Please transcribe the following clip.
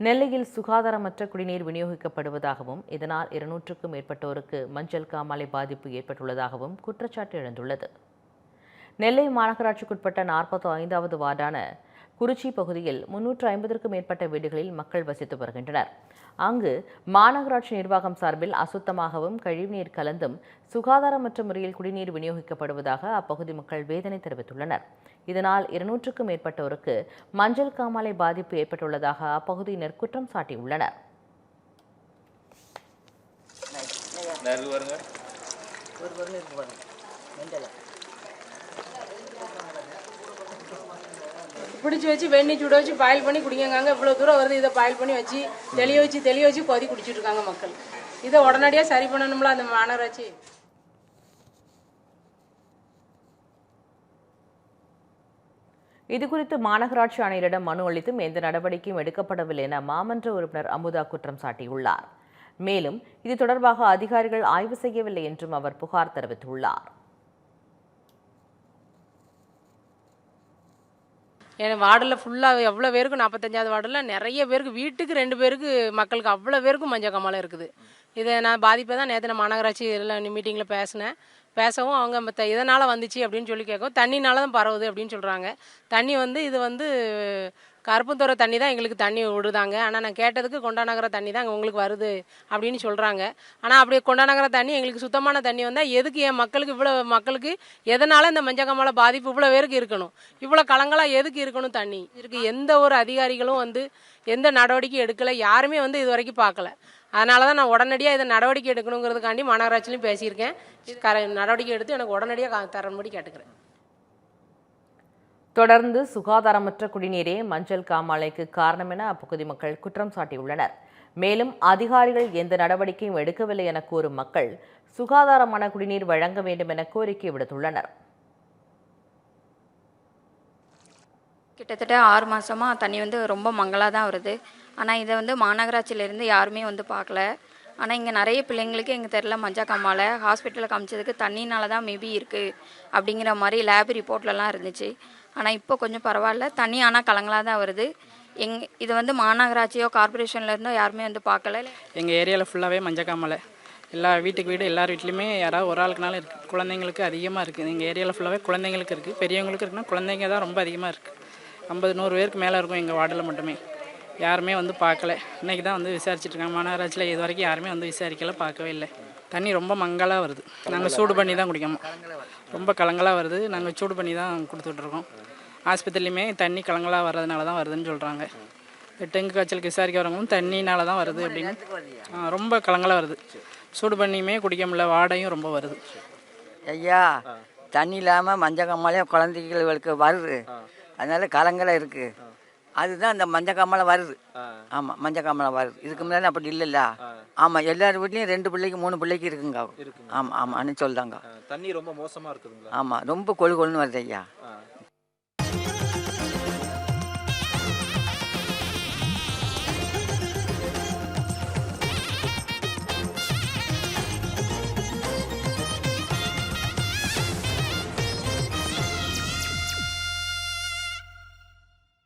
நெல்லையில் சுகாதாரமற்ற குடிநீர் விநியோகிக்கப்படுவதாகவும் இதனால் இருநூற்றுக்கும் மேற்பட்டோருக்கு மஞ்சள் காமாலை பாதிப்பு ஏற்பட்டுள்ளதாகவும் குற்றச்சாட்டு எழுந்துள்ளது. நெல்லை மாநகராட்சிக்குட்பட்ட நாற்பத்தி ஐந்தாவது வார்டான குறிச்சி பகுதியில் முன்னூற்று ஐம்பதற்கும் மேற்பட்ட வீடுகளில் மக்கள் வசித்து வருகின்றனர். அங்கு மாநகராட்சி நிர்வாகம் சார்பில் அசுத்தமாகவும் கழிவுநீர் கலந்தும் சுகாதாரமற்ற முறையில் குடிநீர் விநியோகிக்கப்படுவதாக அப்பகுதி மக்கள் வேதனை தெரிவித்துள்ளனர். இதனால் இருநூற்றுக்கும் மேற்பட்டோருக்கு மஞ்சள் காமாலை பாதிப்பு ஏற்பட்டுள்ளதாக அப்பகுதியினர் குற்றம் சாட்டியுள்ளனர். ஒரு பிடிச்சி வச்சு வெண்ணி சுட வச்சு பாயில் பண்ணி குடிங்கங்க இவ்வளோ தூரம் வருது இதை பாயில் பண்ணி வச்சு தெளிய வச்சு தெளிய வச்சு கொதி குடிச்சிட்டு இருக்காங்க மக்கள். இதை உடனடியாக சரி பண்ணணும்ல அந்த மாநகராட்சி? இதுகுறித்து மாநகராட்சி ஆணையரிடம் மனு அளித்தும் எந்த நடவடிக்கையும் எடுக்கப்படவில்லை என மாமன்ற உறுப்பினர் அமுதா குற்றம் சாட்டியுள்ளார். மேலும் இது தொடர்பாக அதிகாரிகள் ஆய்வு செய்யவில்லை என்றும் அவர் புகார் தெரிவித்துள்ளார். ஏன்னா வார்டில் ஃபுல்லாக எவ்வளோ பேருக்கு நாற்பத்தஞ்சாவது வார்டில் நிறைய பேருக்கு வீட்டுக்கு ரெண்டு பேருக்கு மக்களுக்கு அவ்வளோ பேருக்கும் மஞ்சள் காமாலை இருக்குது. இதை நான் பாதிப்பை தான் நேற்று நான் மாநகராட்சி இதில் மீட்டிங்கில் பேசினேன். பேசவும் அவங்க மற்ற இதனால் வந்துச்சு அப்படின்னு சொல்லி கேட்கவும் தண்ணினால தான் பரவுது அப்படின்னு சொல்கிறாங்க தண்ணி வந்து இது வந்து கருப்புத்துறை தண்ணி தான் எங்களுக்கு தண்ணி விடுதாங்க. ஆனால் நான் கேட்டதுக்கு கொண்டாநகர தண்ணி தான் உங்களுக்கு வருது அப்படின்னு சொல்கிறாங்க ஆனால் அப்படி கொண்டாநகர தண்ணி எங்களுக்கு சுத்தமான தண்ணி வந்தால் எதுக்கு என் மக்களுக்கு இவ்வளோ மக்களுக்கு எதனால் இந்த மஞ்சக்காமலை பாதிப்பு இவ்வளோ பேருக்கு இருக்கணும்? இவ்வளோ கலங்களாக எதுக்கு இருக்கணும் தண்ணி? இருக்கு எந்த ஒரு அதிகாரிகளும் வந்து எந்த நடவடிக்கையும் எடுக்கலை. யாருமே வந்து இது வரைக்கும் பார்க்கல. அதனால தான் நான் உடனடியாக இதை நடவடிக்கை எடுக்கணுங்கிறதுக்காண்டி மாநகராட்சியிலையும் பேசியிருக்கேன். கர நடவடிக்கை எடுத்து எனக்கு உடனடியாக தரணும்படி கேட்டுக்கிறேன். தொடர்ந்து சுகாதாரமற்ற குடிநீரே மஞ்சள் காமாலைக்கு காரணம் என அப்பகுதி மக்கள் குற்றம் சாட்டியுள்ளனர். மேலும் அதிகாரிகள் எந்த நடவடிக்கையும் எடுக்கவில்லை என கூறும் மக்கள் சுகாதாரமான குடிநீர் வழங்க வேண்டும் என கோரிக்கை விடுத்துள்ளனர். கிட்டத்தட்ட ஆறு மாதமாக தண்ணி வந்து ரொம்ப மங்கலாக தான் வருது. ஆனால் இதை வந்து மாநகராட்சியிலேருந்து யாருமே வந்து பார்க்கல. ஆனால் இங்கே நிறைய பிள்ளைங்களுக்கு எங்கள் தெரில மஞ்சள் காமாலை ஹாஸ்பிட்டலில் காமிச்சதுக்கு தண்ணினால தான் மேபி இருக்குது அப்படிங்கிற மாதிரி லேப் ரிப்போர்ட்லலாம் இருந்துச்சு. ஆனால் இப்போ கொஞ்சம் பரவாயில்ல. தண்ணி ஆனால் கலங்களாக தான் வருது. எங் இது வந்து மாநகராட்சியோ கார்பரேஷன்லேருந்தோ யாருமே வந்து பார்க்கல. எங்கள் ஏரியாவில் ஃபுல்லாகவே மஞ்சக்காமலை எல்லா வீட்டுக்கு வீடு எல்லார் வீட்லேயுமே யாராவது ஒரு ஆளுக்குனாலும் இருக்குது குழந்தைங்களுக்கு அதிகமாக இருக்குது எங்கள் ஏரியாவில் ஃபுல்லாகவே குழந்தைங்களுக்கு இருக்குது பெரியவங்களுக்கு இருக்குன்னா குழந்தைங்க தான் ரொம்ப அதிகமாக இருக்குது ஐம்பது நூறு பேருக்கு மேலே இருக்கும் எங்கள் வார்டில் மட்டுமே. யாருமே வந்து பார்க்கல. இன்றைக்கி தான் வந்து விசாரிச்சிட்ருக்காங்க மாநகராட்சியில் இது வரைக்கும் யாருமே வந்து விசாரிக்கல பார்க்கவே இல்லை. தண்ணி ரொம்ப மங்கலாக வருது. நாங்கள் சூடு பண்ணி தான் குடிக்கணும். ரொம்ப கலங்கலாக வருது. நாங்கள் சூடு பண்ணி தான் கொடுத்துட்ருக்கோம் ஆஸ்பத்திரிலையுமே தண்ணி கலங்கலாக வர்றதுனால தான் வருதுன்னு சொல்கிறாங்க டெங்கு காய்ச்சலுக்கு விசாரிக்க வரவங்களும் தண்ணினால தான் வருது அப்படின்னு. ரொம்ப கலங்கலாக வருது. சூடு பண்ணியுமே குடிக்க முடியல. வாடையும் ரொம்ப வருது. ஐயா தண்ணி இல்லாமல் மஞ்சள் காமாலையும் குழந்தைகளுக்கு வருது. அதனால கலங்கலை இருக்கு. அதுதான் அந்த மஞ்சள் காமாலை வருது ஆமாம் மஞ்சள் காமாலை வருது இதுக்கு முன்னாடி அப்படி இல்லைல்ல? ஆமாம் எல்லார் வீட்லேயும் ரெண்டு பிள்ளைக்கு மூணு பிள்ளைக்கு இருக்குங்க ஆமாம் ஆமாம்னு சொல்றாங்க. தண்ணி ரொம்ப மோசமா இருக்குதுங்களா? ஆமாம் ரொம்ப கொழு கொழுன்னு வருது ஐயா.